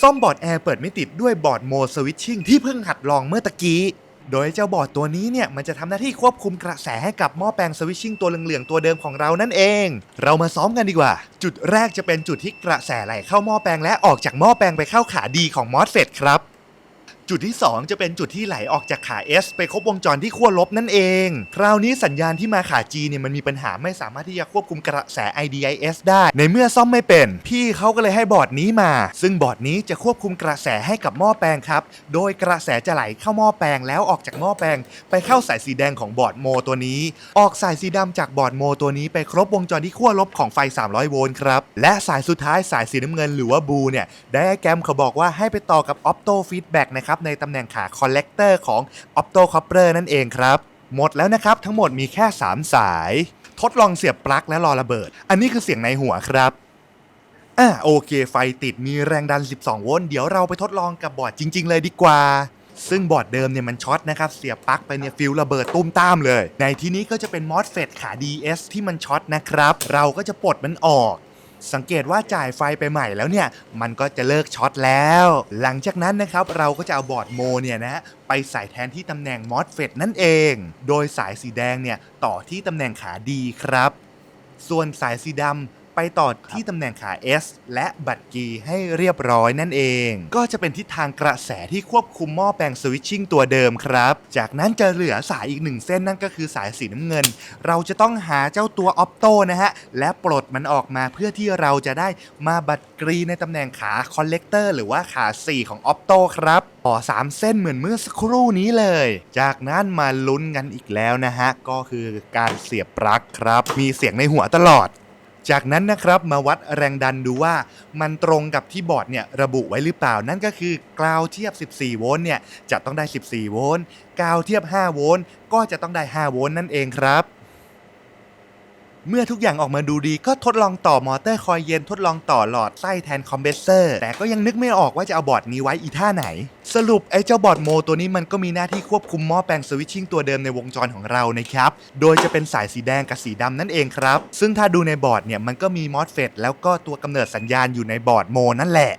ซ่อมบอร์ดแอร์เปิดไม่ติดด้วยบอร์ดโมสวิตชิ่งที่เพิ่งหัดลองเมื่อตะกี้ โดยเจ้าบอร์ดตัวนี้เนี่ย มันจะทำหน้าที่ควบคุมกระแสให้กับหม้อแปลงสวิตชิ่งตัวเหลืองๆตัวเดิมของเรานั่นเอง เรามาซ้อมกันดีกว่า จุดแรกจะเป็นจุดที่กระแสไหลเข้าหม้อแปลงและออกจากหม้อแปลงไปเข้าขาดีของมอสเฟตครับ จุดที่ 2 จะเป็นจุดที่ไหลออกจากขา S ไปครบวงจรที่ขั้วลบนั่นเอง คราวนี้สัญญาณที่มาขา G เนี่ยมันมีปัญหาไม่สามารถที่จะควบคุมกระแส IDIS ได้ ในเมื่อซ่อมไม่เป็น พี่เขาก็เลยให้บอร์ดนี้มา ซึ่งบอร์ดนี้จะควบคุมกระแสให้กับหม้อแปลงครับ โดยกระแสจะไหลเข้าหม้อแปลงแล้วออกจากหม้อแปลง ไปเข้าสายสีแดงของบอร์ดโมตัวนี้ ออกสายสีดำจากบอร์ดโมตัวนี้ไปครบวงจรที่ขั้วลบของไฟ 300 โวลต์ครับ และสายสุดท้ายสายสีน้ำเงินหรือว่าบูเนี่ย ไดอะแกรมเขาบอกว่าให้ไปต่อกับ Opto Feedback นะครับในตำแหน่งขาคอลเลกเตอร์ของ Opto Copper นั่นเองครับ หมดแล้วนะครับทั้งหมดมีแค่ 3 สาย ทดลองเสียบปลั๊กและรอระเบิด อันนี้คือเสียงในหัวครับอะโอเค ไฟติดมีแรงดัน 12 โวลต์เดี๋ยวเราไปทดลองกับบอร์ดจริง ๆ เลยดีกว่า ซึ่งบอร์ดเดิมเนี่ยมันช็อตนะครับ เสียบปลั๊กไปเนี่ยฟิวระเบิดตุ้มตามเลย ในที่นี้ก็จะเป็นมอสเฟตขา DS ที่มันช็อตนะครับ เราก็จะปลดมันออก สังเกตว่าจ่ายไฟไปใหม่แล้วเนี่ยมันก็จะเลิกช็อตแล้ว หลังจากนั้นนะครับเราก็จะเอาบอร์ดโมเนี่ยนะฮะไปใส่แทนที่ตำแหน่งมอสเฟตนั่นเอง โดยสายสีแดงเนี่ยต่อที่ตำแหน่งขาดีครับ ส่วนสายสีดำ ไปต่อที่ตำแหน่งขา S และบัตรกีให้เรียบร้อยนั่นเอง ก็จะเป็นทิศทางกระแสที่ควบคุมหม้อแปลงสวิตชิ่งตัวเดิมครับ จากนั้นจะเหลือสายอีกหนึ่งเส้นนั่นก็คือสายสีน้ำเงิน เราจะต้องหาเจ้าตัวออปโตนะฮะ และปลดมันออกมาเพื่อที่เราจะได้มาบัตรกรีในตำแหน่งขาคอลเลกเตอร์หรือว่าขา 4 ของออปโตครับต่อ3 เส้นเหมือนเมื่อสักครู่นี้เลย จากนั้นมาลุ้นกันอีกแล้วนะฮะ ก็คือการเสียบปลั๊กครับ มีเสียงในหัวตลอด จากนั้นนะครับมาวัดแรงดันดูว่ามันตรงกับที่บอร์ดเนี่ยระบุไว้หรือเปล่า นั่นก็คือกราวเทียบ 14 โวลต์เนี่ยจะต้องได้ 14 โวลต์กราวเทียบ 5 โวลต์ก็จะต้องได้ 5 โวลต์นั่นเองครับ เมื่อทุกอย่างออกมาดูดีก็ทดลองต่อมอเตอร์คอยเย็นทดลองต่อหลอดไส้แทนคอมเพรสเซอร์แต่ก็ยังนึกไม่ออกว่าจะเอาบอร์ดนี้ไว้อีท่าไหน สรุปไอ้เจ้าบอร์ดโมตัวนี้มันก็มีหน้าที่ควบคุมหม้อแปลงสวิตชิ่งตัวเดิมในวงจรของเรานะครับ โดยจะเป็นสายสีแดงกับสีดำนั่นเองครับ ซึ่งถ้าดูในบอร์ดเนี่ยมันก็มีมอสเฟตแล้วก็ตัวกำเนิดสัญญาณอยู่ในบอร์ดโมนั่นแหละ